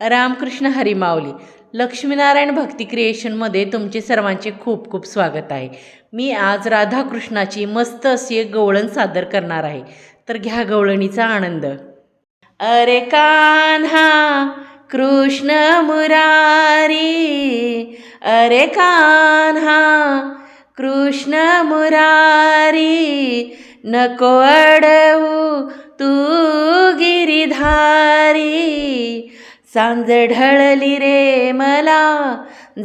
रामकृष्ण हरिमावली लक्ष्मीनारायण भक्ती क्रिएशनमध्ये तुमचे सर्वांचे खूप खूप स्वागत आहे. मी आज राधाकृष्णाची मस्त अशी एक गवळण सादर करणार आहे. तर घ्या गवळणीचा आनंद. अरे कान्हा कृष्ण मुरारी. अरे कान्हा कृष्ण मुरारी. नको अडवू तू गिरिधारी. सांज ढळली रे मला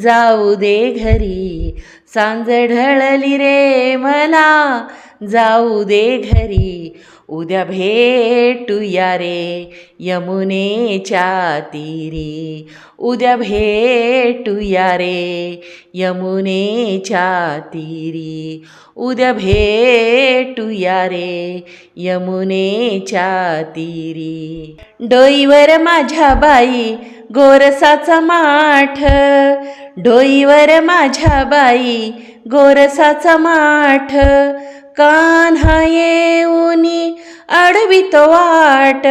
जाऊ दे घरी. सांज ढळली रे मला जाऊ दे घरी. उद्या भेटूया रे यमुनेच्या तीरी. उद्या भेटूया रे यमुनेच्या तीरी. उद्या भेटूया रे यमुनेच्या तीरी. डोईवर माझ्या बाई गोरसाचा माठ. डोईवर माझ्या बाई गोरसाचा माठ. कान्हा येऊनी अडवितो वाट.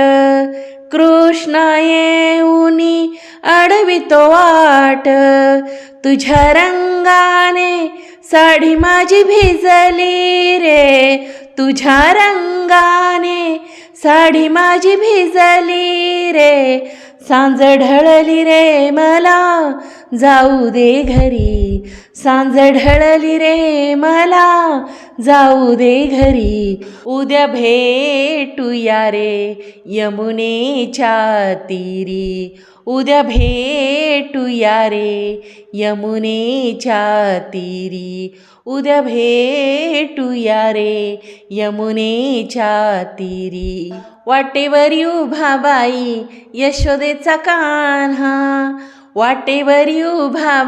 कृष्णा येऊनी अडवितो वाट. तुझ्या रंगाने साडी माझी भिजली रे. तुझ्या रंगाने साडी माझी भिजली रे. सांज ढळली रे मला जाऊ दे घरी. सांज ढळली रे मला. जाऊ दे घरी. उद्या भेटूया रे यमुनेच्या तीरी. उद्या भेटूया रे यमुनेच्या तीरी. उद्या भेटूया रे यमुनेच्या तीरी. वाटेवर उभा बाई यशोदेचा कान्हा. वाटेवर उभा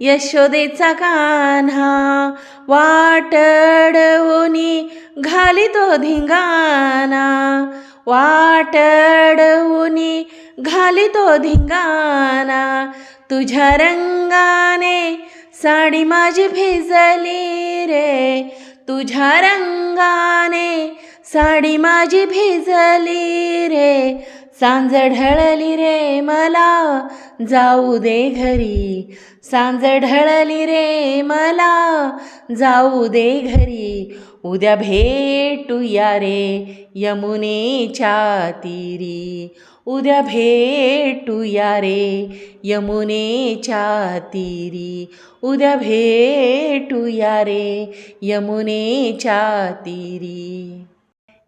यशोदेचा कान्हा. वाटडवनी घाली तो धिंगाना वाटडवनी घाली तो धिंगाना तुझ्या रंगाने साडी माझी भिजली रे. तुझ्या रंगाने साडी माझी भिजली रे. सांज ढळली रे मला जाऊ दे घरी. सांज ढळली रे मला जाऊ दे घरी. उद्या भेटूया रे यमुनेच्या तीरी. उद्या भेटूया रे यमुनेच्या तीरी. उद्या भेटूया रे यमुनेच्या तीरी.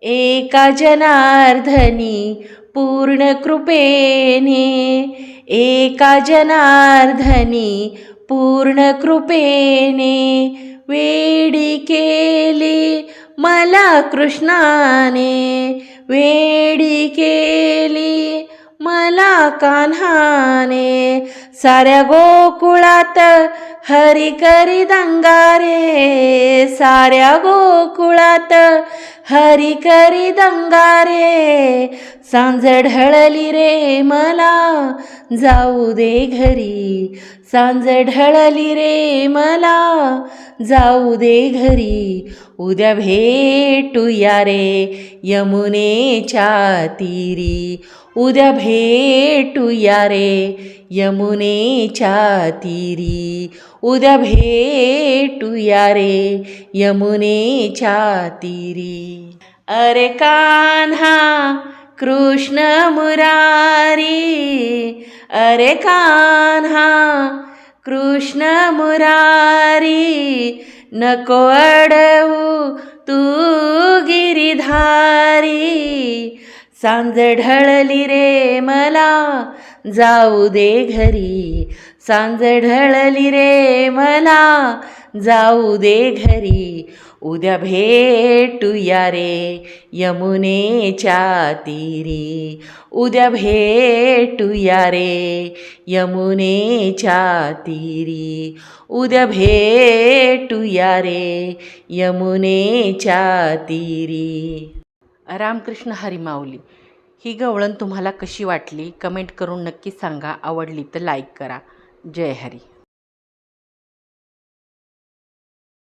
एका जनार्धनी पूर्ण कृपेने एका जनार्धनी पूर्ण कृपेने वेडी केली मला कृष्णाने वेडी केली मला कान्हाने. साऱ्या गोकुळात हरी करी दंगारे साऱ्या गोकुळात हरी करी दंगारे सांज ढळली रे मला जाऊ दे घरी. सांज ढळली रे मला जाऊ दे घरी. उद्या भेटूया रे यमुनेच्या तीरी. उद्या भेटूया रे यमुनेच्या तीरी. उद्या भेटूया रे यमुनेच्या तीरी. अरे कान्हा कृष्ण मुरारी. अरे कान्हा कृष्ण मुरारी. नको अडवू तू गिरीधारी सांज ढळली रे मला जाऊ दे घरी. सांज ढळली रे मला जाऊ दे घरी. उद्या भेटूया रे यमुनेच्या तीरी. उद्या भेटूया रे यमुनेच्या तीरी. उद्या भेटूया रे यमुनेच्या तीरी. रामकृष्ण हरिमाऊली ही गवळण तुम्हाला कशी वाटली? कमेंट करून नक्की सांगा. आवडली तर लाईक करा. जय हरी.